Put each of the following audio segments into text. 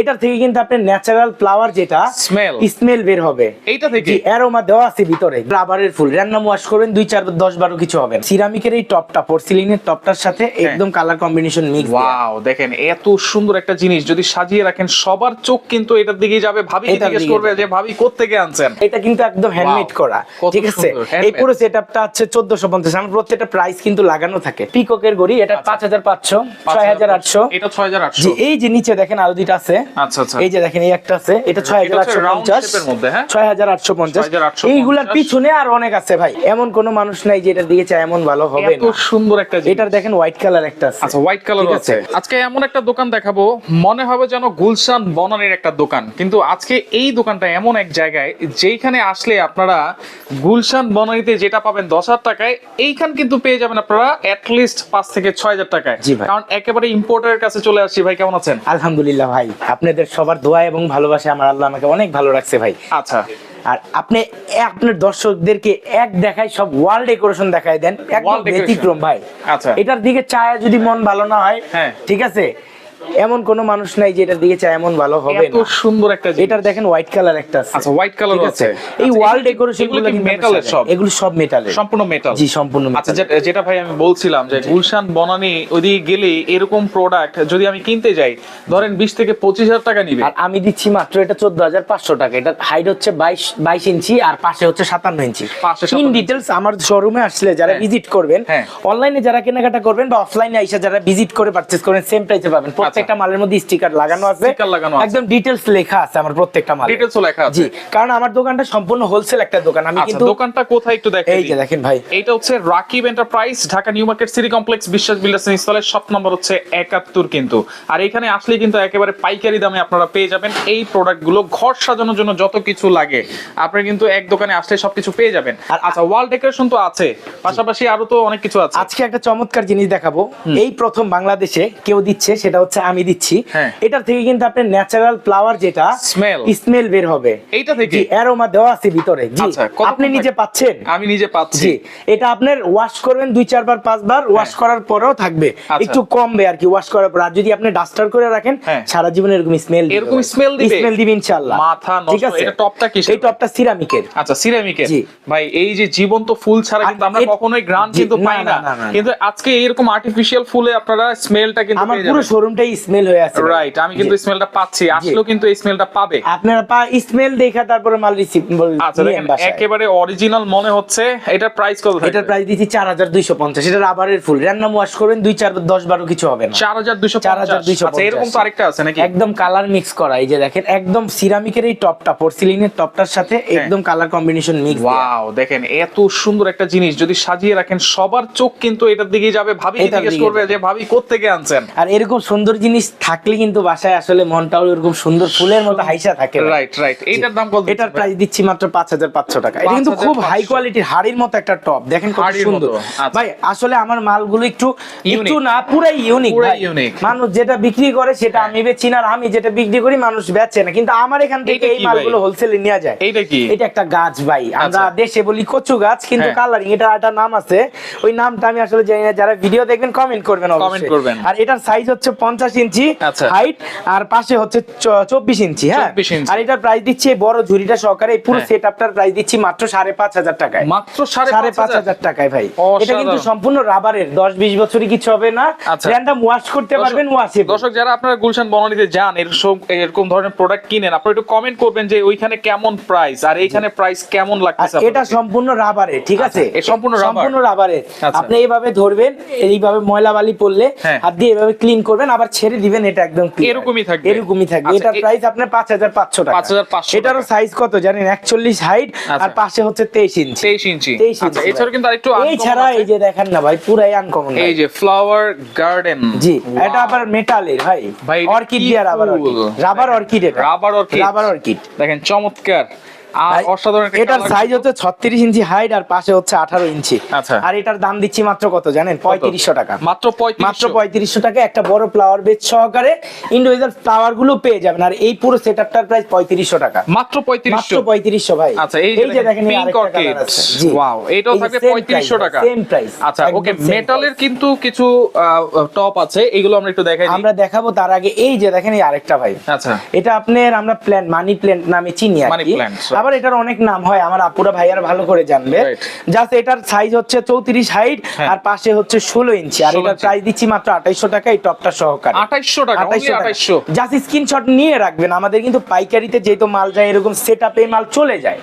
এটার থেকে কিন্তু আপনার ন্যাচারাল ফ্লাওয়ার যেটা Smell। স্মেল বের হবে। এইটা থেকে? অ্যারোমা দেওয়া আছে ভিতরে। রাবারের ফুল। র্যান্ডম ওয়াশ করবেন দুই চার দশ বারো কিছু হবে। সিরামিকের এই টপটা পোর্সিলিনের টপটার সাথে একদম কালার কম্বিনেশন মিক্স ওয়াও দেখেন এত সুন্দর একটা জিনিস। যদি সাজিয়ে রাখেন সবার চোখ কিন্তু এটার দিকে যাবে। ভাবি জিজ্ঞেস করবে যে ভাবি কোথা কোত্থেকে আনছেন? এটা কিন্তু একদম হ্যান্ডমেড করা। ঠিক আছে। এই পুরো সেটআপটা হচ্ছে 1450 আমার প্রত্যেকটা প্রাইস কিন্তু লাগানো থাকে। পিককের গড়ি এটা 5500 6800 এটা 6800 জি এই যে নিচে দেখেন আরও দুইটা আছে। আচ্ছা আচ্ছা। এই যে দেখেন এই একটা আছে। এটা এটা হচ্ছে round shape-এর মধ্যে, হ্যাঁ? 6850 6850 এইগুলার পিছনে আর অনেক আছে ভাই। এমন কোন মানুষ নাই যে এটার দিকে চায় এমন ভালো হবে এত সুন্দর একটা এটার দেখেন হোয়াইট কালার একটা আছে। আচ্ছা হোয়াইট কালার আছে? আজকে এমন একটা দোকান দেখাবো মনে হবে যেন গুলশান বনানীর একটা দোকান। কিন্তু আজকে এই দোকানটা এমন এক জায়গায় যেইখানে আসলে আপনারা গুলশান বনানীতে যেটা পাবেন দশ হাজার টাকায় এইখান কিন্তু পেয়ে যাবেন আপনারা লিস্ট পাঁচ থেকে ছয় হাজার টাকায়। কারণ একেবারে ইম্পোর্টারের কাছে চলে আসছি। ভাই কেমন আছেন? আলহামদুলিল্লাহ ভাই আপনাদের সবার দোয়া এবং ভালোবাসে আমার আল্লাহ আমাকে অনেক ভালো রাখছে ভাই। আচ্ছা। আর আপনি আপনার দর্শকদেরকে এক দেখায় সব ওয়ার্ল্ড ডেকোরেশন দেখায় দেন একদম ব্যতিক্রম ভাই। আচ্ছা। এটার দিকে চায় যদি মন ভালো না হয় হ্যাঁ। ঠিক আছে? এমন কোন মানুষ নাই যে এটার দিকে চায় এমন ভালো হবে এত সুন্দর একটা জিনিস। এটার দেখেন হোয়াইট কালার একটা আছে। আচ্ছা, colour ঠিক আছে। এই আচ্ছা, ওয়াল ডেকোরেশনগুলো কি metal-এর সব? এগুলো সব মেটালের সম্পূর্ণ মেটাল জি সম্পূর্ণ আচ্ছা যেটা- ভাই আমি বলছিলাম যে গুলশান বনানী ওইদিকে গেলে এরকম প্রোডাক্ট যদি আমি কিনতে যাই ধরেন বিশ থেকে পঁচিশ হাজার টাকা নিবে। আর আমি দিচ্ছি মাত্র এটা চোদ্দ হাজার পাঁচশো টাকা। এটা হাইট হচ্ছে বাইশ বাইশ ইঞ্চি আর পাশে হচ্ছে সাতান্ন ইঞ্চি। পাশে ইন 57 ডিটেলস আমার শোরুমে আসলে যারা হ্যাঁ। ভিজিট করবেন হ্যাঁ। অনলাইনে যারা কেনাকাটা করবেন বা অফলাইনে আইসা যারা ভিজিট করে পারচেজ করেন সেম প্রাইসে পাবেন। প্রত্যেকটা মালের মধ্যে স্টিকার লাগানো আছে। Sticker। লাগানো আছে। একদম ডিটেলস লেখা আছে আমার প্রত্যেকটা মালে। ও লেখা আছে। জি কারণ আমার দোকানটা সম্পূর্ণ হোলসেল একটা দোকান। আমি আচ্ছা কিন্তু দোকানটা কোথায় একটু দেখেন। এই যে দেখেন ভাই। এইটা হচ্ছে Rakib enterprise Dhaka new market city complex Biswas builders ইনস্টলের shop number হচ্ছে একাত্তর কিন্তু। আর এখানে আসলে কিন্তু একেবারে পাইকারি দামে আপনারা পেয়ে যাবেন এই প্রোডাক্টগুলো ঘর সাজানোর জন্য যত কিছু লাগে আপনি কিন্তু এক দোকানে আসলে সবকিছু পেয়ে যাবেন। আর- আচ্ছা ওয়াল ডেকোরেশন তো আছে পাশাপাশি আরও তো অনেক কিছু আছে। আজকে একটা চমৎকার জিনিস দেখাবো। এই প্রথম বাংলাদেশে কেউ দিচ্ছে সেটা হচ্ছে আমি দিচ্ছি হ্যাঁ। এটার থেকে কিন্তু আপনার ন্যাচারাল ফ্লাওয়ার যেটা Smell। স্মেল বের হবে এইটা থেকে? জি অ্যারোমা দেওয়া আছে ভিতরে জি আচ্ছা, আপনি নিজে পাচ্ছেন আমি নিজে পাচ্ছি জি এটা আপনার ওয়াশ করবেন দুই চারবার পাঁচবার ওয়াশ করার পরেও থাকবে আচ্ছা। একটু কমবে আর কি ওয়াশ করার পর আর যদি আপনি ডাস্টার করে রাখেন হ্যাঁ। সারা জীবন এরকম স্মেল এরকম smell দিবে? স্মেল দিবে ইনশাআল্লাহ মাথা নষ্ট। ঠিক আছে এটা টপটা কিসের? এই টপটা সিরামিকের আচ্ছা সিরামিকের জি। ভাই এই যে জীবন্ত ফুল ছাড়া কিন্তু আমরা কখনোই গ্রান কিন্তু পাই না। কিন্তু আজকে এরকম আর্টিফিশিয়াল ফুলে আপনারা স্মেলটা কিন্তু আমার পুরো শোরুমটাই স্মেল হয়ে আছে রাইট আমি কিন্তু স্মেলটা পাচ্ছি আসলেও কিন্তু এই স্মেলটা পাবে। আপনারা পা স্মেল দেখা তারপরে মাল রিসিভ আচ্ছা দেখেন একেবারে অরিজিনাল মনে হচ্ছে প্রাইস কত প্রাইস দিচ্ছি চার হাজার দুইশো পঞ্চাশ এটা রাবারের ফুল র্যান্ডম ওয়াশ করবেন দুই চার দশ বারো কিছু হবে না। চার 4250 আচ্ছা এরকম তো আরেকটা আছে নাকি? একদম কালার মিক্স করা এই যে দেখেন একদম সিরামিকের এই টপটা পোর্সিলিনের টপটার সাথে হ্যাঁ। একদম কালার কম্বিনেশন মিক্স ওয়াও দেখেন এত সুন্দর একটা জিনিস যদি সাজিয়ে রাখেন সবার চোখ কিন্তু এটার দিকে যাবে। ভাবি জিজ্ঞেস করবে যে ভাবি কোত্থেকে আনছেন? আর এরকম সুন্দর জিনিস থাকলে কিন্তু বাসায় আসলে মনটাও এরকম সুন্দর ফুলের মতো হাইসা থাকে রাইট রাইট এইটার দাম কত এটার প্রাইস দিচ্ছি মাত্র পাঁচ হাজার পাঁচশো টাকা। এটা কিন্তু খুব হাই কোয়ালিটির হাড়ির মতো একটা টপ দেখেন কত সুন্দর। আচ্ছা। ভাই আসলে আমার মালগুলো একটু একটু না পুরাই ইউনিক পুরাই unique। মানুষ যেটা বিক্রি করে সেটা আমি বেচি না আমি যেটা বিক্রি করি মানুষ বেচে না। কিন্তু আমার এখান থেকে এই মালগুলো ভাই? হোলসেলে নেওয়া যায়। এইটা কি? এটা একটা গাছ ভাই। আমরা আচ্ছা। দেশে বলি কচু গাছ কিন্তু হ্যাঁ। কালারিং এটা একটা নাম আছে। ওই নামটা আমি আসলে জানি না। যারা ভিডিও দেখবেন কমেন্ট করবেন অবশ্যই। করবেন। আর এটার সাইজ হচ্ছে পঞ্চাশ ইঞ্চি আচ্ছা। হাইট আর পাশে হচ্ছে চব্বিশ ইঞ্চি হ্যাঁ আর এটার প্রাইস দিচ্ছি বড় ঝুড়িটা সহকারে পুরো। সেট আপটার প্রাইস দিচ্ছি মাত্র সাড়ে পাঁচ হাজার টাকায় মাত্র সাড়ে পাঁচ হাজার টাকায় ভাই এটা কিন্তু সম্পূর্ণ রাবারের দশ বিশ বছরই কিছু হবে না আচ্ছা। র্যান্ডাম ওয়াশ করতে পারবেন ওয়াশে দর্শক যারা আপনারা গুলশান বনানীতে যান এরকম এরকম ধরনের প্রোডাক্ট কিনেন আপনারা একটু কমেন্ট করবেন যে ওইখানে কেমন প্রাইস আর এইখানে প্রাইস কেমন আর লাগতেছে এটা সম্পূর্ণ রাবারের ঠিক আছে আচ্ছা, সম্পূর্ণ রাবার? সম্পূর্ণ রাবারের আচ্ছা। আপনি এইভাবে ধরবেন এইভাবে ময়লা বালি পড়লে হ্যাঁ। হাত দিয়ে এভাবে ক্লিন করবেন আবার ছেড়ে দিবেন এটা একদম এরকমই থাকবে? এরকমই থাকবে। আচ্ছা, প্রাইস আপনার পাঁচ হাজার পাঁচশো টাকা। 5,500 এটারও সাইজ কত জানেন? একচল্লিশ হাইট আচ্ছা। আর পাশে হচ্ছে তেইশ ইঞ্চি 23 ইঞ্চি আচ্ছা এছাড়া কিন্তু আরেকটু এই ছাড়া এই যে দেখেন না ভাই পুরাই আনকমন এই যে ফ্লাওয়ার গার্ডেন জি এটা আবার মেটালের ভাই। ভাই, অর্কিড দিয়ে রাবার অর্কিড রাবার অর্কিড এটা। Rubber orchid. রাবার অর্কিড দেখেন চমৎকার। আর অসাধারণ এটার সাইজ হচ্ছে ছত্রিশ ইঞ্চি হাইট আর পাশে হচ্ছে আঠারো ইঞ্চি। আচ্ছা। আর এটার দাম দিচ্ছি মাত্র কত জানেন? পঁয়ত্রিশশো টাকা। মাত্র মাত্র পঁয়ত্রিশশো টাকা একটা বড় ফ্লাওয়ার বেজ সহকারে ইন্ডিভিজুয়াল ফ্লাওয়ারগুলো পেয়ে যাবেন। আর এই পুরো সেটআপটার প্রাইস পঁয়ত্রিশশো টাকা। মাত্র পঁয়ত্রিশশো। মাত্র পঁয়ত্রিশশো ভাই। আচ্ছা এই যে দেখেন পিঙ্ক অর্কিড। ওয়াও এটাও থাকবে same পঁয়ত্রিশশো price, টাকা। same price, আচ্ছা ওকে মেটালের কিন্তু কিছু টপ আছে এগুলো আমরা একটু দেখাই আমরা দেখাবো তার আগে এই যে দেখেন এই আরেকটা ভাই। আচ্ছা। এটা আপনার আমরা প্ল্যান মানি প্ল্যান্ট নামে চিনি আর কি. আবার এটার অনেক নাম হয় আমার আপুরা ভাইয়ারা ভালো করে জানবে। জাস্ট এটার সাইজ হচ্ছে চৌত্রিশ হাইট হ্যাঁ। আর পাশে হচ্ছে ষোলো ইঞ্চি আর 16 এটার প্রাইস দিচ্ছি মাত্র আঠাইশো টাকা এই টপটা সহকারে। আঠাইশশো টাকা আঠাইশশো জাস্ট স্ক্রিনশট নিয়ে রাখবেন। আমাদের কিন্তু পাইকারিতে যেহেতু মাল যায় এরকম সেট মাল চলে যায়।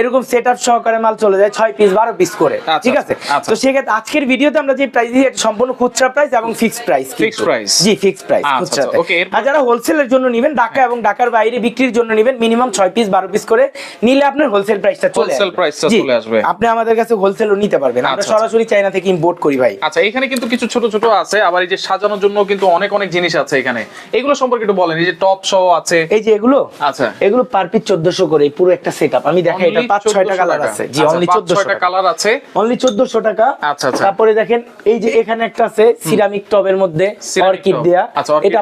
এরকম সেট সহকারে মাল চলে যায় ছয় পিস বারো পিস করে। আচ্ছা, ঠিক আছে? আচ্ছা। তো সেক্ষেত্রে আজকের ভিডিওতে আমরা যে প্রাইস দিই সম্পূর্ণ খুচরা প্রাইস এবং ফিক্সড প্রাইস Fixed price? জি ফিক্সড প্রাইস আচ্ছা, খুচরাতে। আচ্ছা, আর যারা হোলসেলের জন্য নেবেন ঢাকা এবং ঢাকার বাইরে বিক্রির জন্য নেবেন মিনিমাম ছয় পিস বারো পিস করে নিলে আপনার হোলসেল প্রাইসটা চলে Wholesale আসবে। price টা চলে আসবে। আপনি আমাদের কাছে হোলসেলও নিতে পারবেন। আমরা আচ্ছা, আচ্ছা। সরাসরি চাইনা থেকে ইম্পোর্ট করি ভাই। আচ্ছা এখানে কিন্তু কিছু ছোট ছোট আছে আবার এই যে সাজানোর জন্য কিন্তু অনেক অনেক জিনিস আছে এখানে। এগুলো সম্পর্কে একটু বলেন এই যে টপ সহ আছে। এই যে এগুলো? আচ্ছা। এগুলো পার পিস চোদ্দশো করে এই পুরো একটা সেট আমি দেখাই এটা Only পাঁচ ছয়টা 1400 কালার আছে। জি অনলি পাঁচ চোদ্দশো ছয়টা টাকা। কালার আছে। অনলি চোদ্দশো টাকা। আচ্ছা, আচ্ছা। তারপরে দেখেন এই যে এখানে একটা আছে সিরামিক টবের মধ্যে অর্কিড দেয়া। আচ্ছা, এটা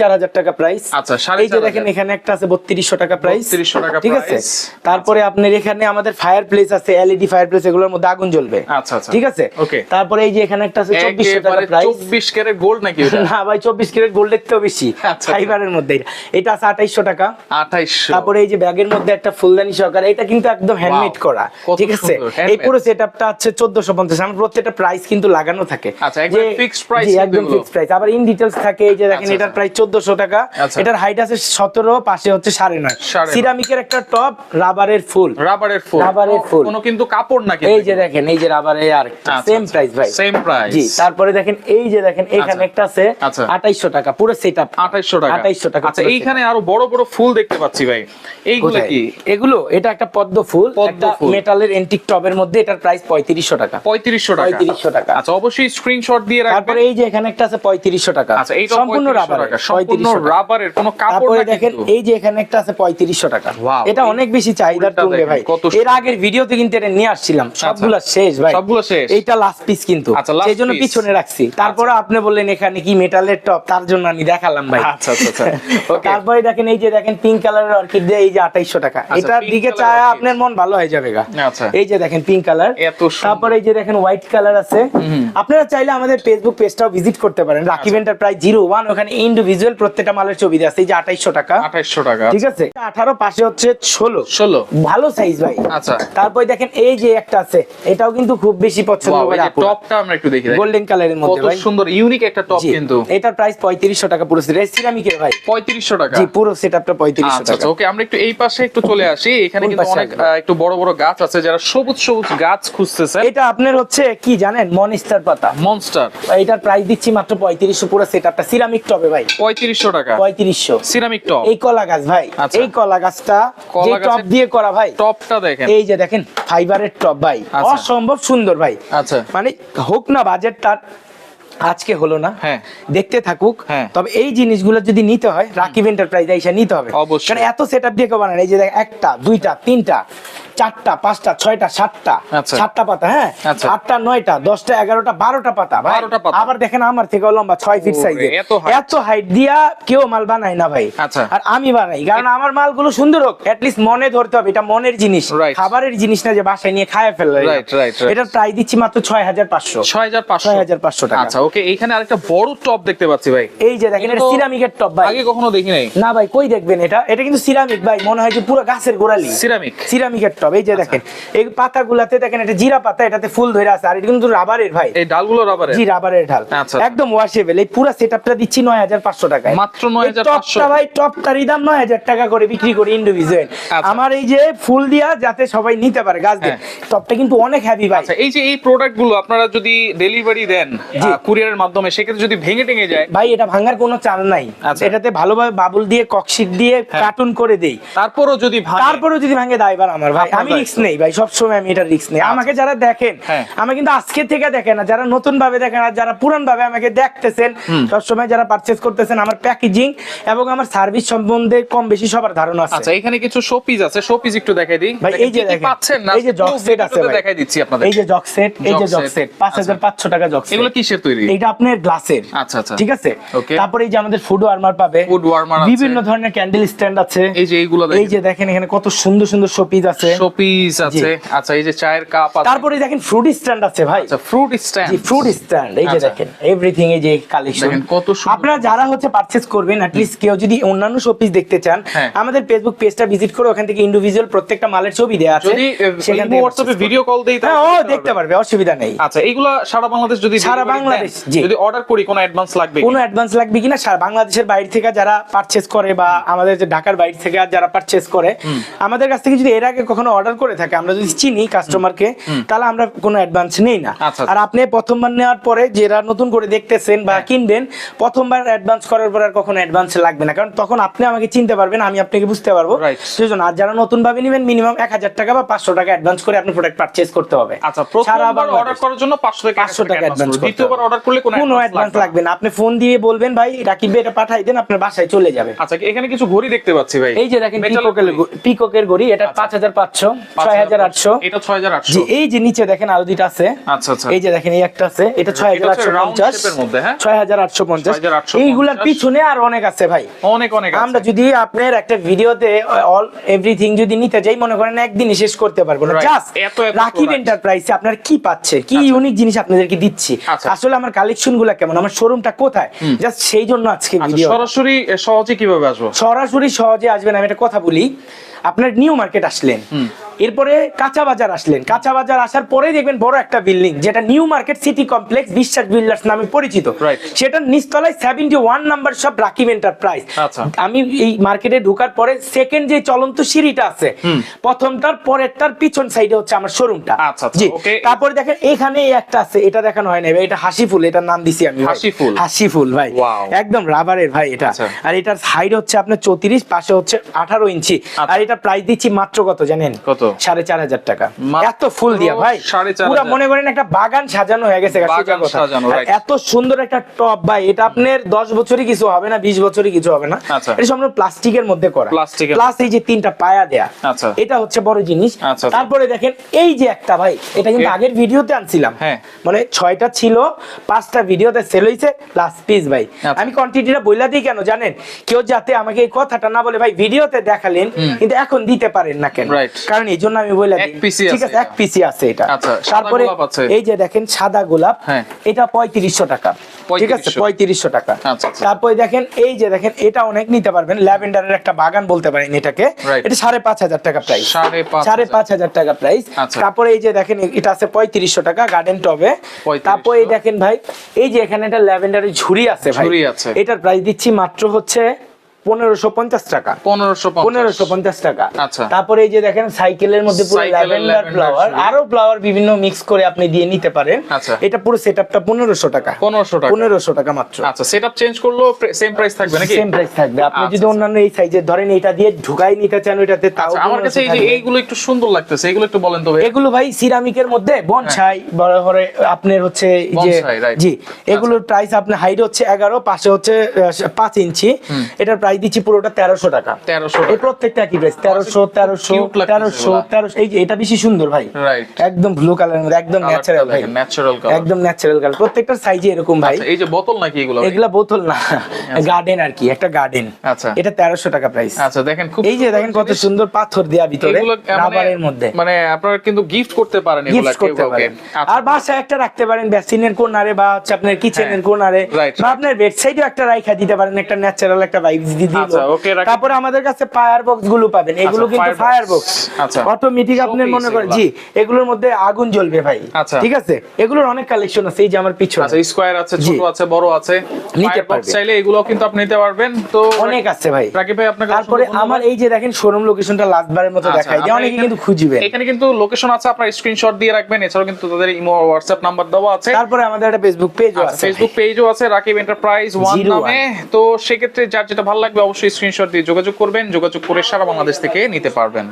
চার হাজার টাকা প্রাইস আচ্ছা, এই যে দেখেন এখানে একটা আছে বত্রিশশো টাকা প্রাইস 3200 টাকা ঠিক আছে। তারপরে আপনার এখানে আমাদের ফায়ার প্লেস আছে এলইডি ফায়ার প্লেস এগুলোর মধ্যে আগুন জ্বলবে আচ্ছা, আচ্ছা। ঠিক আছে Okay. তারপরে এই যে এখানে একটা আছে চব্বিশশো টাকা প্রাইস চব্বিশ ক্যারেট গোল্ড নাকি ওটা না ভাই চব্বিশ ক্যারেট গোল্ডের থেকেও বেশি আচ্ছা। ফাইবারের মধ্যে এটা। এটা আছে আঠাইশশো টাকা আঠাইশশো তারপরে এই যে ব্যাগের মধ্যে একটা ফুলদানি সহকারে এটা কিন্তু একদম হ্যান্ডমেড করা ঠিক আছে এই পুরো সেটআপটা হচ্ছে 1450 আমার প্রত্যেকটা প্রাইস কিন্তু লাগানো থাকে আচ্ছা, একদম price জি, একদম। ফিক্সড প্রাইস আবার ইন ডিটেইলস থাকে এই যে দেখেন আচ্ছা, এটার আচ্ছা। প্রাইস 1400 টাকা আচ্ছা। এটার হাইট আছে 17 পাশে হচ্ছে 9.5 সাড়ে নয়। সিরামিকের একটা টপ রাবারের ফুল। রাবারের ফুল। রাবারের ফুল। কোনো কিন্তু কাপড় না এই যে দেখেন এই যে রাবারের আচ্ছা, সেম আচ্ছা। প্রাইস ভাই। Same price। জি তারপরে দেখেন এই যে দেখেন এখানে আচ্ছা। একটা আছে আচ্ছা। 2800 টাকা পুরো সেটআপ আঠাইশশো টাকা। 2800 টাকা আচ্ছা এইখানে আরও বড় বড় ফুল দেখতে পাচ্ছি ভাই। এইগুলো কি? এগুলো এটা একটা পদ্ম ফুল একটা মেটালের এন্টিক টবের মধ্যে এটার প্রাইস পঁয়ত্রিশশো টাকা। পঁয়ত্রিশশো টাকা। 3500 টাকা। আচ্ছা অবশ্যই স্ক্রিনশট দিয়ে রাখবেন। তারপরে এই যে এখানে একটা আছে পঁয়ত্রিশশো টাকা। আচ্ছা এইটা সম্পূর্ণ রাবার সম্পূর্ণ রাবারের কোনো কাপড় না দেখেন এই যে এখানে একটা আছে পঁয়ত্রিশশো টাকা। Wow, এটা অনেক বেশি চাহিদার ফুলটা তুলবে ভাই। এর আগের ভিডিওতে কিন্তু এটা নিয়ে আসছিলাম। সবগুলা শেষ ভাই। সবগুলো শেষ? এইটা লাস্ট পিস কিন্তু। আচ্ছা, সেই জন্য পিছনে রাখছি। তারপরে আপনি বললেন এখানে কি মেটালের টপ তার জন্য আমি দেখালাম ভাই। আচ্ছা আচ্ছা আচ্ছা। ওকে তারপরে দেখেন এই যে দেখেন পিঙ্ক কালারের অর্কিড দিয়ে এই যে আঠাইশো টাকা। আচ্ছা, এটার দিকে চায় আপনার মন ভালো হয়ে যাবে গা। আচ্ছা। এই যে দেখেন পিঙ্ক কালার। তারপরে এই যে দেখেন হোয়াইট কালার আছে। আপনারা চাইলে আমাদের ফেসবুক পেজটাও ভিজিট করতে পারেন। আচ্ছা। রাকিব এন্টারপ্রাইজ জিরো ওয়ান ওখানে ইন্ডিভিজুয়াল প্রত্যেকটা মালের ছবি আছে। এই যে আঠাইশো টাকা। আঠাইশশো টাকা। ঠিক আছে? আঠারো পাশে হচ্ছে ষোলো। ষোলো? ভালো সাইজ ভাই। আচ্ছা। তারপরে দেখেন এই যে একটা আছে এটাও কিন্তু খুব বেশি পছন্দ করে টপটা আমরা একটু দেখি গোল্ডেন কালারের মধ্যে ভাই। সুন্দর ইউনিক একটা টপ কিন্তু। এটার প্রাইস পঁয়ত্রিশশো টাকা পুরো সিরামিকের ভাই। পঁয়ত্রিশশো টাকা। জি পুরো সেটআপটা পঁয়ত্রিশশো আচ্ছা টাকা। আচ্ছা ওকে আমরা একটু এই পাশে একটু চলে আসি। এখানে কিন্তু অনেক একটু বড় বড় গাছ আছে যারা সবুজ সবুজ গাছ খুঁজতেছে এটা আপনার হচ্ছে কি জানেন? মনিস্টার পাতা। মনস্টার এটার প্রাইস দিচ্ছি মাত্র পঁয়ত্রিশশো পুরো সেটআপটা সিরামিক টবে ভাই। পঁয়ত্রিশশো টাকা। পঁয়ত্রিশশো। সিরামিক টপ এই কলা গাছ ভাই। আচ্ছা। এই কলা গাছটা কলা যে টপ গাছের- দিয়ে করা ভাই। টপটা দেখেন। এই যে দেখেন ফাইবারের টপ ভাই। আচ্ছা। অসম্ভব সুন্দর ভাই। আচ্ছা। মানে হোক না বাজেট তার আজকে হলো না। হ্যাঁ। দেখতে থাকুক। হ্যাঁ। তবে এই জিনিসগুলো যদি নিতে হয় রাকিব এন্টারপ্রাইজ এসে নিতে হবে। কারণ এত সেটআপ দিয়ে কেউ বানায় এই যে একটা দুইটা তিনটা চারটা পাঁচটা ছয়টা সাতটা আচ্ছা। সাতটা পাতা হ্যাঁ? আচ্ছা। আটটা নয়টা দশটা এগারোটা বারোটা পাতা। ভাই 12টা পাতা। আবার দেখেন আমার থেকে লম্বা ছয় ফিট সাইজে এত হাইট দিয়া কেউ মাল বানায় না ভাই। আচ্ছা। আর আমি বানাই কারণ আমার মালগুলো সুন্দর হোক লিস্ট মনে ধরতে হবে এটা মনের জিনিস। খাবারের জিনিস না যে বাসায় নিয়ে খায় ফেললে। এটা প্রায় দিচ্ছি মাত্র ছয় হাজার পাঁচশো। ছয় হাজার পাঁচশো। 6500 টাকা। আচ্ছা ওকে এইখানে আরেকটা বড় টপ দেখতে পাচ্ছি ভাই। এই যে দেখেন এটা সিরামিকের টপ ভাই। আগে কখনো দেখি নাই। না ভাই কই দেখবেন এটা? এটা কিন্তু সিরামিক ভাই মনে হয় যে পুরো গাছের গোড়ালি। সিরামিক সিরামিকের টপ এই যে আচ্ছা। দেখেন। এই পাতাগুলাতে দেখেন এটা জিরা পাতা এটাতে ফুল ধরে আছে। আর এটা কিন্তু রাবারের ভাই। এই ডালগুলো রাবারের? জি রাবারের ঢাল আচ্ছা। একদম ওয়াশেবল এই পুরো সেটআপটা দিচ্ছি 9500 টাকায়। মাত্র 9500 এই টপটা ভাই টপটারই দাম 9000 টাকা করে বিক্রি করি ইন্ডিভিজুয়াল আচ্ছা। আমার এই যে ফুল দিয়া যাতে সবাই নিতে পারে গাছ দিয়ে। হ্যাঁ। টপটা কিন্তু অনেক হেভি ভাই। আচ্ছা এই যে এই প্রোডাক্টগুলো আপনারা যদি ডেলিভারি দেন কুরিয়ারের মাধ্যমে সেক্ষেত্রে যদি ভেঙে টেঙে যায়? ভাই এটা ভাঙার কোনো চাল নাই। আচ্ছা। এটাতে ভালোভাবে বাবুল দিয়ে ককশিট দিয়ে হ্যাঁ। কার্টুন করে দেই। তারপরও যদি তারপরেও যদি ভাঙে দায়বার আমার ভাই। আমি। রিস্ক নেই ভাই সবসময় আমি এটা রিস্ক নেই। আমাকে যারা দেখেন হ্যাঁ। আমি কিন্তু আজকে থেকে দেখেন না যারা নতুন ভাবে দেখেন আর যারা পুরান ভাবে আমাকে দেখতেছেন সবসময় যারা পারচেস করতেছেন আমার প্যাকেজিং এবং আমার সার্ভিস সম্বন্ধে কম বেশি সবার ধারণা আছে। আচ্ছা এখানে কিছু শোপিস আছে শোপিস একটু দেখাই দিই। ভাই এই যে দেখেন পাচ্ছেন না? এই যে জক সেট আছে ভাই দেখাই দিচ্ছি আপনাদের। এই যে জক সেট এই যে জক জক সেট পাঁচ হাজার পাঁচশো টাকা জক সেট এগুলো কিসের তৈরি? এইটা আপনার গ্লাসের আচ্ছা আচ্ছা। ঠিক আছে? তারপরে এই যে আমাদের ফুড ওয়ার্মার পাবে। Food warmer আছে। বিভিন্ন ধরনের ক্যান্ডেল স্ট্যান্ড আছে। এই যে এইগুলো এই যে দেখেন এখানে কত সুন্দর সুন্দর শোপিস আছে। শোপিস আছে। আচ্ছা এই যে চায়ের কাপ আছে। তারপরে দেখেন ফ্রুট স্ট্যান্ড আছে ভাই। আচ্ছা ফ্রুট স্ট্যান্ড ফ্রুট স্ট্যান্ড এই যে আচ্ছা। দেখেন এভরিথিং এই যে কালেকশন দেখেন কত আপনারা যারা হচ্ছে পারচেজ করবেন অ্যাটলিস্ট কেউ যদি অন্যান্য শোপিস দেখতে চান হ্যাঁ। আমাদের ফেসবুক পেজটা ভিজিট করে ওখান থেকে ইন্ডিভিজুয়াল প্রত্যেকটা মালের ছবি দেওয়া আছে। সেখান থেকে ভিডিও কল দেই হ্যাঁ তাহলে ও দেখতে পারবে অসুবিধা নেই। আচ্ছা এইগুলা সারা বাংলাদেশ যদি সারা বাংলাদেশ, যদি অর্ডার করি কোনো অ্যাডভান্স লাগবে কোনো অ্যাডভান্স লাগবে কিনা সারা বাংলাদেশের বাইরে থেকে যারা পারচেজ করে বা আমাদের যে ঢাকার বাইরে থেকে যারা পারচেজ করে আমাদের কাছ থেকে যদি এর আগে কখনো অর্ডার করে থাকে আমরা যদি চিনি কাস্টমারকে তাহলে আমরা কোনো অ্যাডভান্স নেই না। আচ্ছা। আর আপনি প্রথমবার নেওয়ার পরে যারা নতুন করে দেখতেছেন বা হ্যাঁ। কিনবেন প্রথমবার অ্যাডভান্স করার পর আর কখনো অ্যাডভান্স লাগবে না। কারণ তখন আপনি আমাকে চিনতে পারবেন আমি আপনাকে বুঝতে পারব. সেজন্য আর যারা নতুন ভাবে নেবেন মিনিমাম এক হাজার টাকা বা পাঁচশো টাকা অ্যাডভান্স করে আপনি প্রোডাক্ট পারচেজ করতে হবে। আচ্ছা প্রথমবার অর্ডার করার জন্য 500 টাকা 500 টাকা অ্যাডভান্স দ্বিতীয়বার অর্ডার করলে কোনো কোনো অ্যাডভান্স অ্যাডভান্স লাগবে লাগবে না। আপনি ফোন দিয়ে বলবেন ভাই রাকিব এটা পাঠাই দেন আপনার বাসায় চলে যাবে। আচ্ছা এখানে কিছু ঘড়ি দেখতে পাচ্ছি ভাই। এই যে দেখেন পিককের ঘড়ি। পিককের ঘড়ি এটা আচ্ছা। পাঁচ হাজার পাঁচশো ছয় হাজার আটশো। এটা 6800 জি এই যে নিচে দেখেন আরও দুইটা আছে। আচ্ছা আচ্ছা। এই যে দেখেন এই একটা আছে। এটা ছয় হাজার হচ্ছে আটশো round পঞ্চাশ। shape এর মধ্যে, হ্যাঁ? ছয় হাজার আটশো পঞ্চাশ। 6850 এইগুলার পিছনে আর অনেক আছে ভাই। অনেক অনেক আমরা যদি আপনার একটা ভিডিওতে অল এভরিথিং যদি নিতে যাই মনে করেন একদিনই শেষ করতে পারব না। জাস্ট রাকিব এন্টারপ্রাইজে আপনার কি পাচ্ছে? কি ইউনিক জিনিস আপনাদেরকে দিচ্ছি? আচ্ছা। আসলে আমার কালেকশনগুলা কেমন? আমার শোরুমটা কোথায়? জাস্ট সেই জন্য আজকে আচ্ছা, ভিডিও সরাসরি সহজে কীভাবে আসব? সরাসরি সহজে আসবেন আমি একটা কথা বলি। আপনার নিউ মার্কেট আসলেন। এরপরে কাঁচা বাজার আসলেন। কাঁচা বাজার আসার পরে দেখবেন বড় একটা বিল্ডিং যেটা new market city complex Biswas builders নামে পরিচিত. সেটা নিচতলায় সেভেন্টি ওয়ান নাম্বার সব রাকিব এন্টারপ্রাইজ আচ্ছা। আমি এই মার্কেটে ঢোকার পরে সেকেন্ড যে চলন্ত সিঁড়িটা আছে প্রথমটার পরেরটার পিছন সাইডে হচ্ছে আমার শোরুমটা আচ্ছা, আচ্ছা, জি। তারপরে দেখেন এখানে একটা আছে এটা দেখানো হয় না এটা হাসি ফুল এটার নাম দিছি আমি। হাসি ফুল? হাসি ফুল ভাই একদম রাবারের ভাই এটা। আর এটার হাইট হচ্ছে আপনার চৌত্রিশ পাশে হচ্ছে আঠারো ইঞ্চি। আর এটা প্রাইস দিচ্ছি মাত্র কত জানেন কত? সাড়ে চার হাজার টাকা এত ফুল দিয়া ভাই পুরা। মনে করেন একটা বাগান সাজানো হয়ে গেছে. এত সুন্দর একটা টপ ভাই এটা আপনার দশ বছরই কিছু হবে না বিশ বছরই কিছু হবে না আচ্ছা। এটা সম্পূর্ণ প্লাস্টিকের মধ্যে করা। প্লাস এই যে তিনটা পায়া দেয়া আচ্ছা। এটা হচ্ছে বড় জিনিস আচ্ছা। তারপরে দেখেন এই যে একটা ভাই এটা কিন্তু. আগের ভিডিওতে আনছিলাম হ্যাঁ। মানে ছয়টা ছিল পাঁচটা ভিডিওতে সেল হয়েছে প্লাস পিস ভাই। আমি কোয়ান্টিটিটা বইলা দিই কেন জানেন কেউ যাতে আমাকে এই কথাটা না বলে ভাই ভিডিওতে দেখালেন কিন্তু এখন দিতে পারেন না কেন? কারণ এই জন্য আমি piece-ই ঠিক আছে এক পিসি আছে এটা। আচ্ছা, তারপরে এই যে দেখেন সাদা গোলাপ হ্যাঁ। এটা পঁয়ত্রিশশো টাকা। ঠিক আছে? পঁয়ত্রিশশো। টাকা। আচ্ছা, আচ্ছা। তারপরে দেখেন এই যে দেখেন এটা অনেক নিতে পারবেন। ল্যাভেন্ডারের একটা বাগান বলতে পারেন এটাকে। এটা সাড়ে পাঁচ হাজার টাকা প্রাইস সাড়ে পাঁচ হাজার। টাকা প্রাইস। তারপরে এই যে দেখেন এটা আছে পঁয়ত্রিশশো টাকা গার্ডেন টবে তারপরে এই দেখেন ভাই এই যে এখানে একটা ল্যাভেন্ডারের ঝুড়ি আছে ভাই। এটার প্রাইস দিচ্ছি মাত্র হচ্ছে পনেরোশো পঞ্চাশ টাকা। পনেরোশো পনেরোশো পঞ্চাশ টাকা। আচ্ছা। তারপরে এই যে দেখেন সাইকেলের মধ্যে পুরো ল্যাভেন্ডার ফ্লাওয়ার আরও ফ্লাওয়ার বিভিন্ন মিক্স করে আপনি দিয়ে নিতে পারেন। আচ্ছা। এটা পুরো সেটআপটা পনেরোশো টাকা। পনেরোশো টাকা। পনেরোশো টাকা মাত্র। আচ্ছা সেটআপ চেঞ্জ করলেও সেম প্রাইস থাকবে নাকি? সেম প্রাইস থাকবে। আপনি যদি অন্যান্য এই সাইজের ধরেন এটা দিয়ে ঢুকাই নিতে চান ওইটাতে তাও আমার কাছে এই যে এইগুলো একটু সুন্দর লাগতেছে এগুলো একটু বলেন তো ভাই। এগুলো ভাই সিরামিকের মধ্যে বনসাই বড় ধরে আপনার হচ্ছে এই যে জি এগুলোর প্রাইস আপনার হাইট হচ্ছে এগারো পাশে হচ্ছে পাঁচ ইঞ্চি। এটার প্রাইস দিচ্ছি পুরোটা তেরোশো টাকা। তেরোশো এই প্রত্যেকটা কি প্রাইস তেরোশো তেরোশো তেরোশো তেরোশো। এই যে এটা বেশি সুন্দর ভাই। একদম ব্লু কালারের মধ্যে একদম ন্যাচারাল ভাই। ন্যাচারাল কালার একদম ন্যাচারাল কালার প্রত্যেকটার সাইজে এরকম ভাই। আচ্ছা এই যে বোতল নাকি এগুলো? বোতল না। গার্ডেন আর কি একটা গার্ডেন আচ্ছা। এটা তেরোশো টাকা প্রাইস আচ্ছা দেখেন খুব এই যে দেখেন কত সুন্দর পাথর দেয়া ভিতরে মানে- রাবারের মধ্যে। মানে আপনারা কিন্তু গিফট করতে পারেন এগুলো গিফট করতে পারেন। আচ্ছা। আর বাসায় একটা রাখতে পারেন বেসিনের কোনারে বা হচ্ছে আপনার কিচেনের হ্যাঁ। Right, বা আপনার বেড সাইডেও একটা রাইখা দিতে পারেন একটা ন্যাচারাল একটা ভাইবস দিল আচ্ছা। তারপরে আমাদের কাছে ফায়ার বক্সগুলো পাবেন। এগুলো আচ্ছা, কিন্তু ফায়ার বক্স। অটোমেটিক আপনি মনে করেন জি এগুলোর মধ্যে আগুন জ্বলবে ভাই। আচ্ছা। ঠিক আছে? এগুলোর অনেক কালেকশন আছে এই যে আমার পিছনে। আচ্ছা স্কোয়ার আছে ছোট আছে বড় আছে। নিতে Firebox পারবে। চাইলে এগুলো কিন্তু আপনি নিতে পারবেন। তো অনেক আছে ভাই। রাকিব ভাই আপনাকে তারপরে আমার এই যে দেখেন শোরুম লোকেশনটা লাস্ট বারের মতো দেখাই যে অনেকে কিন্তু খুঁজবে। এখানে কিন্তু লোকেশন আছে আপনার স্ক্রিনশট দিয়ে রাখবেন। এছাড়াও কিন্তু তাদের ইমো হোয়াটসঅ্যাপ নাম্বার দেওয়া আছে। তারপরে আমাদের একটা ফেসবুক পেজও আছে ফেসবুক পেজও আছে রাকিব এন্টারপ্রাইজ ওয়ান নামে। তো সেক্ষেত্রে যার যেটা ভালো লাগবে অবশ্যই স্ক্রিনশট দিয়ে যোগাযোগ করবেন যোগাযোগ করে সারা বাংলাদেশ থেকে নিতে পারবেন।